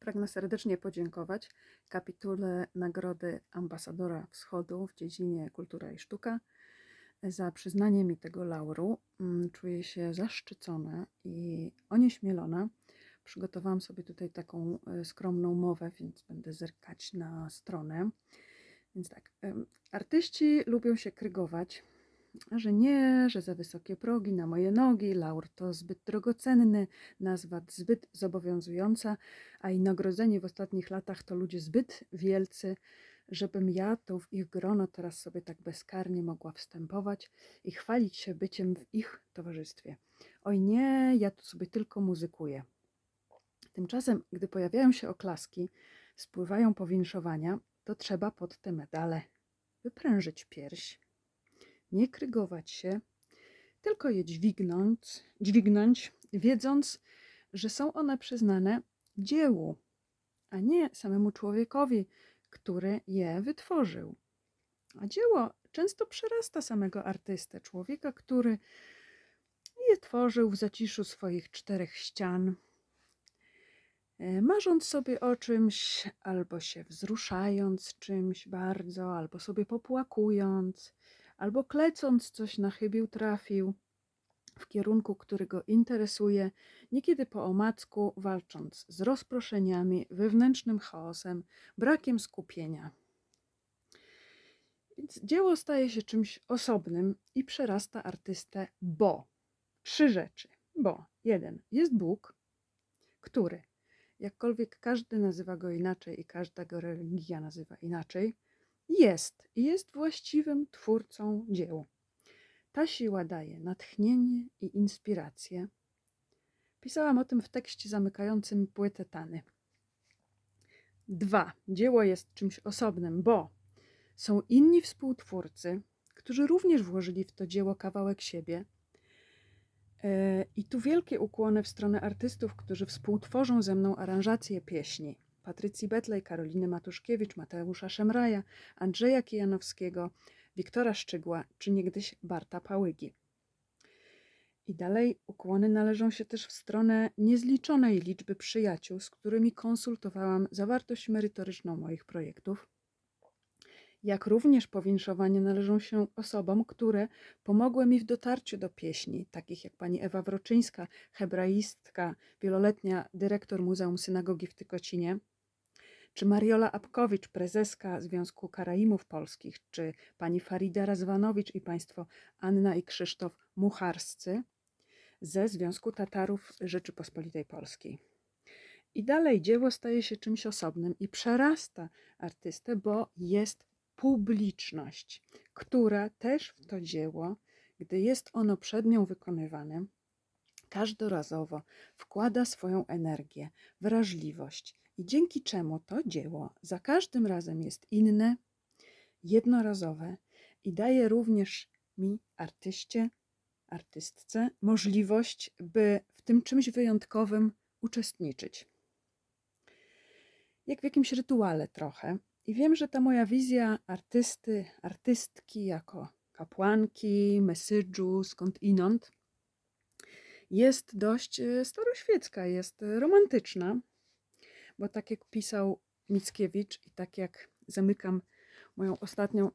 Pragnę serdecznie podziękować kapitule Nagrody Ambasadora Wschodu w dziedzinie Kultura i Sztuka za przyznanie mi tego lauru. Mm, Czuję się zaszczycona i onieśmielona. Przygotowałam sobie tutaj taką e, skromną mowę, więc będę zerkać na stronę. Więc tak, artyści lubią się krygować, że nie, że za wysokie progi na moje nogi, laur to zbyt drogocenny, nazwa zbyt zobowiązująca, a i nagrodzeni w ostatnich latach to ludzie zbyt wielcy, żebym ja tu w ich grono teraz sobie tak bezkarnie mogła wstępować i chwalić się byciem w ich towarzystwie. Oj nie, ja tu sobie tylko muzykuję. Tymczasem, gdy pojawiają się oklaski, spływają powinszowania, to trzeba pod te medale wyprężyć pierś, nie krygować się, tylko je dźwignąć, dźwignąć, wiedząc, że są one przyznane dziełu, a nie samemu człowiekowi, który je wytworzył. A dzieło często przerasta samego artystę, człowieka, który je tworzył w zaciszu swoich czterech ścian, e, marząc sobie o czymś, albo się wzruszając czymś bardzo, albo sobie popłakując, albo klecąc coś na chybił trafił w kierunku, który go interesuje, niekiedy po omacku, walcząc z rozproszeniami, wewnętrznym chaosem, brakiem skupienia. Więc dzieło staje się czymś osobnym i przerasta artystę, bo trzy rzeczy. Bo jeden jest Bóg, który, jakkolwiek każdy nazywa go inaczej i każda go religia nazywa inaczej, jest jest właściwym twórcą dzieł. Ta siła daje natchnienie i inspirację. Pisałam o tym w tekście zamykającym płytę Tany. Dwa. Dzieło jest czymś osobnym, bo są inni współtwórcy, którzy również włożyli w to dzieło kawałek siebie. E, I tu wielkie ukłony w stronę artystów, którzy współtworzą ze mną aranżację pieśni. Patrycji Betlej, Karoliny Matuszkiewicz, Mateusza Szemraja, Andrzeja Kijanowskiego, Wiktora Szczygła czy niegdyś Barta Pałygi. I dalej ukłony należą się też w stronę niezliczonej liczby przyjaciół, z którymi konsultowałam zawartość merytoryczną moich projektów. Jak również powinszowanie należą się osobom, które pomogły mi w dotarciu do pieśni, takich jak pani Ewa Wroczyńska, hebraistka, wieloletnia dyrektor Muzeum Synagogi w Tykocinie, czy Mariola Apkowicz, prezeska Związku Karaimów Polskich, czy pani Farida Razwanowicz i państwo Anna i Krzysztof Mucharscy ze Związku Tatarów Rzeczypospolitej Polskiej. I dalej dzieło staje się czymś osobnym i przerasta artystę, bo jest publiczność, która też w to dzieło, gdy jest ono przed nią wykonywane, każdorazowo wkłada swoją energię, wrażliwość i dzięki czemu to dzieło za każdym razem jest inne, jednorazowe i daje również mi, artyście, artystce, możliwość, by w tym czymś wyjątkowym uczestniczyć. Jak w jakimś rytuale trochę. I wiem, że ta moja wizja artysty, artystki jako kapłanki, mesyżu, skąd inąd, jest dość e, staroświecka, jest romantyczna, bo tak jak pisał Mickiewicz i tak jak zamykam moją ostatnią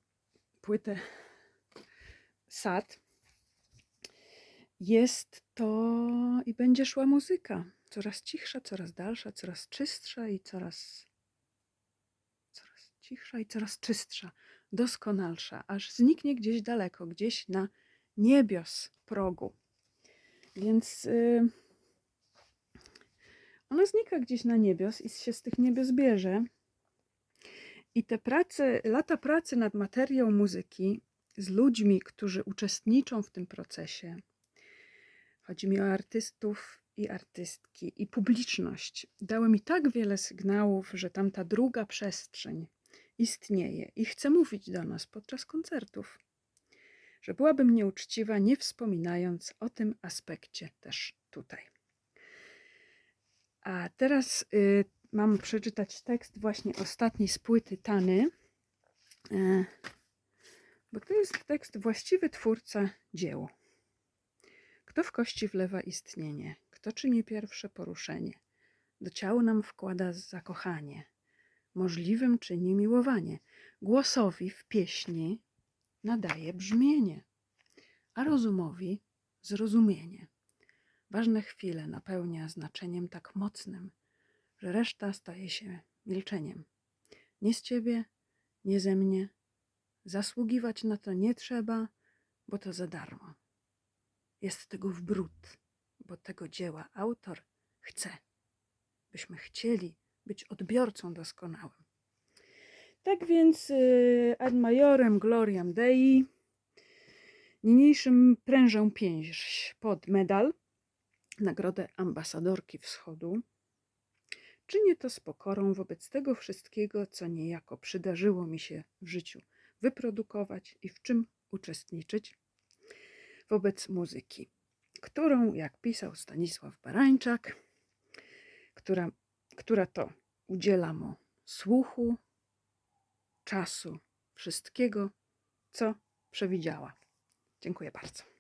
płytę Sad, jest to i będzie szła muzyka. Coraz cichsza, coraz dalsza, coraz czystsza i coraz cichsza i coraz czystsza, doskonalsza, aż zniknie gdzieś daleko, gdzieś na niebios progu. Więc. Yy, ona znika gdzieś na niebios i się z tych niebios bierze. I te prace, lata pracy nad materią muzyki z ludźmi, którzy uczestniczą w tym procesie, chodzi mi o artystów i artystki, i publiczność, dały mi tak wiele sygnałów, że tam ta druga przestrzeń istnieje i chce mówić do nas podczas koncertów. Że byłabym nieuczciwa, nie wspominając o tym aspekcie też tutaj. A teraz y, mam przeczytać tekst właśnie ostatniej z płyty Tany, y, bo to jest tekst właściwy twórca dzieł. Kto w kości wlewa istnienie? Kto czyni pierwsze poruszenie? do ciał nam wkłada zakochanie, możliwym czyni miłowanie, głosowi w pieśni nadaje brzmienie, a rozumowi zrozumienie. Ważne chwile napełnia znaczeniem tak mocnym, że reszta staje się milczeniem. Nie z ciebie, nie ze mnie, zasługiwać na to nie trzeba, bo to za darmo. Jest tego w bród, bo tego dzieła autor chce, byśmy chcieli być odbiorcą doskonałym. Tak więc y, ad majorem gloriam Dei niniejszym prężę pięść pod medal, nagrodę ambasadorki wschodu. Czynię to z pokorą wobec tego wszystkiego, co niejako przydarzyło mi się w życiu wyprodukować i w czym uczestniczyć wobec muzyki, którą, jak pisał Stanisław Barańczak, która, która to udziela mu słuchu, czasu, wszystkiego, co przewidziała. Dziękuję bardzo.